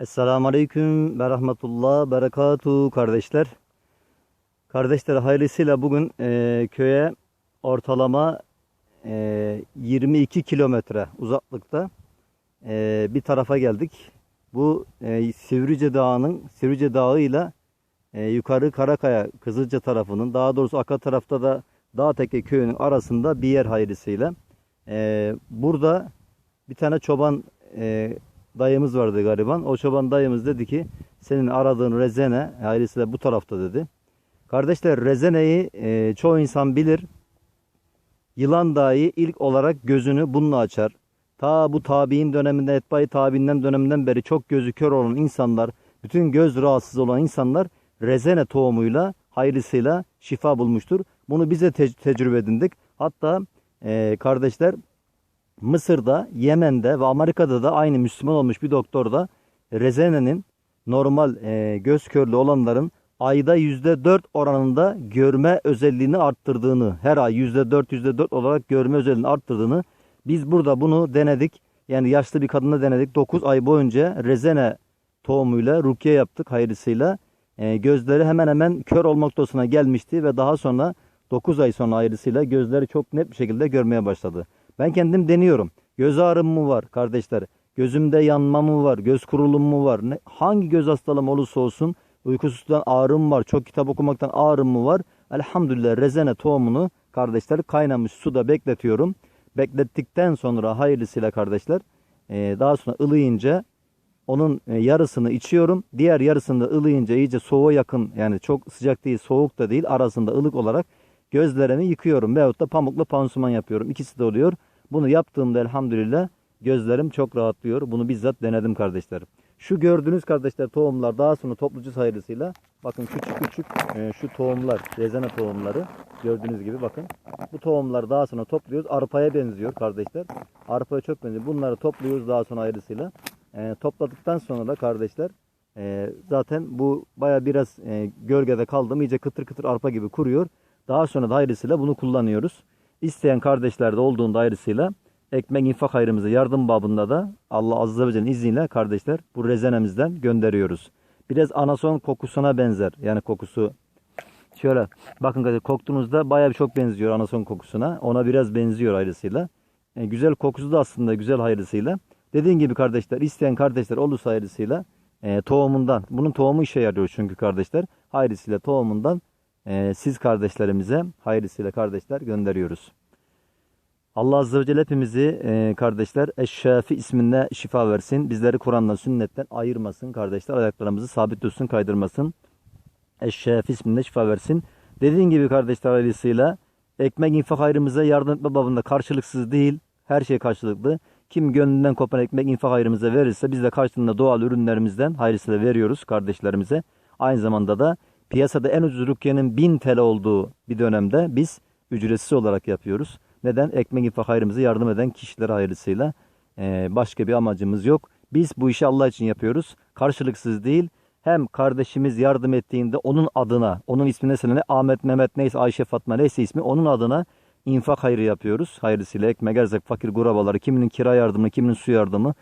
Esselamu Aleyküm ve Rahmetullah Berekatuhu kardeşler. Kardeşler hayırlısıyla bugün e, köye ortalama e, 22 kilometre uzaklıkta e, bir tarafa geldik. Bu e, Sivrice Dağı'nın Sivrice Dağı ile yukarı Karakaya Kızılca tarafının daha doğrusu Aka tarafta da Dağteke köyünün arasında bir yer hayırlısıyla. E, burada bir tane çoban e, dayımız vardı gariban. O çoban dayımız dedi ki senin aradığın rezene ailesiyle bu tarafta dedi. Kardeşler rezeneyi e, çoğu insan bilir. Yılan dahi ilk olarak gözünü bununla açar. Ta bu tabi'in döneminde, etbai tabi'inden döneminden beri çok gözü kör olan insanlar, bütün göz rahatsız olan insanlar rezene tohumuyla, hayırlısıyla şifa bulmuştur. Bunu bize te- tecrübe edindik. Hatta e, kardeşler Mısır'da, Yemen'de ve Amerika'da da aynı Müslüman olmuş bir doktor da rezenenin normal e, göz körlüğü olanların ayda %4 oranında görme özelliğini arttırdığını, her ay %4 %4 olarak görme özelliğini arttırdığını biz burada bunu denedik. Yani yaşlı bir kadına denedik. 9 ay boyunca rezene tohumuyla rukiye yaptık hayırlısıyla. E, gözleri hemen hemen kör olma noktasına gelmişti ve daha sonra 9 ay sonra hayırlısıyla gözleri çok net bir şekilde görmeye başladı. Ben kendim deniyorum. Göz ağrım mı var kardeşler? Gözümde yanma mı var? Göz kurulum mu var? Ne, hangi göz hastalığım olursa olsun uykusuzdan ağrım var. Çok kitap okumaktan ağrım mı var? Elhamdülillah rezene tohumunu kardeşler kaynamış suda bekletiyorum. Beklettikten sonra hayırlısıyla kardeşler e, daha sonra ılıyınca onun e, yarısını içiyorum. Diğer yarısını da ılıyınca iyice soğuğa yakın yani çok sıcak değil soğuk da değil arasında ılık olarak gözlerimi yıkıyorum. Veyahut da pamukla pansuman yapıyorum. İkisi de oluyor. Bunu yaptığımda elhamdülillah gözlerim çok rahatlıyor. Bunu bizzat denedim kardeşlerim. Şu gördüğünüz kardeşler tohumlar daha sonra toplucu sayılısıyla bakın küçük küçük e, şu tohumlar rezene tohumları gördüğünüz gibi bakın. Bu tohumları daha sonra topluyoruz. Arpaya benziyor kardeşler. Arpaya çok benziyor. Bunları topluyoruz daha sonra ayrısıyla. E, topladıktan sonra da kardeşler e, zaten bu baya biraz e, gölgede kaldı mı iyice kıtır kıtır arpa gibi kuruyor. Daha sonra da ayrısıyla bunu kullanıyoruz. İsteyen kardeşler de olduğunda ayrısıyla ekmek infak hayrımıza yardım babında da Allah Azze ve Celle'nin izniyle kardeşler bu rezenemizden gönderiyoruz. Biraz anason kokusuna benzer. Yani kokusu şöyle bakın kardeşler koktuğunuzda bayağı bir çok benziyor anason kokusuna. Ona biraz benziyor ayrısıyla. E, güzel kokusu da aslında güzel hayrısıyla. Dediğim gibi kardeşler isteyen kardeşler olursa hayrısıyla e, tohumundan. Bunun tohumu işe yarıyor çünkü kardeşler. Hayrısıyla tohumundan e, siz kardeşlerimize hayrısıyla kardeşler gönderiyoruz. Allah Azze ve Celle hepimizi e, kardeşler Eşşafi isminde şifa versin. Bizleri Kur'an'dan sünnetten ayırmasın kardeşler. Ayaklarımızı sabit tutsun kaydırmasın. Eşşafi isminde şifa versin. Dediğim gibi kardeşler ailesiyle ekmek infak hayrımıza yardım etme babında karşılıksız değil. Her şey karşılıklı. Kim gönlünden kopan ekmek infak hayrımıza verirse biz de karşılığında doğal ürünlerimizden hayrısıyla veriyoruz kardeşlerimize. Aynı zamanda da piyasada en ucuz rukiyenin 1000 TL olduğu bir dönemde biz ücretsiz olarak yapıyoruz. Neden? Ekmek infak hayrımıza yardım eden kişilere hayırlısıyla Ee, başka bir amacımız yok. Biz bu işi Allah için yapıyoruz. Karşılıksız değil. Hem kardeşimiz yardım ettiğinde onun adına, onun ismine ne Ahmet, Mehmet neyse Ayşe, Fatma neyse ismi onun adına infak hayrı yapıyoruz. Hayırlısıyla ekmek, erzak, fakir gurabaları, kiminin kira yardımı, kiminin su yardımı,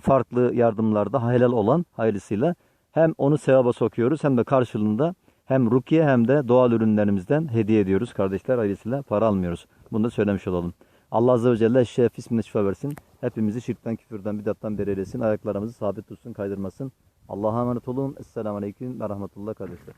farklı yardımlarda helal olan hayırlısıyla hem onu sevaba sokuyoruz hem de karşılığında hem rukiye hem de doğal ürünlerimizden hediye ediyoruz kardeşler ailesiyle para almıyoruz. Bunu da söylemiş olalım. Allah Azze ve Celle şef ismine şifa versin. Hepimizi şirkten, küfürden, bidattan beri eylesin. Ayaklarımızı sabit tutsun, kaydırmasın. Allah'a emanet olun. Esselamu Aleyküm ve Rahmetullah kardeşler.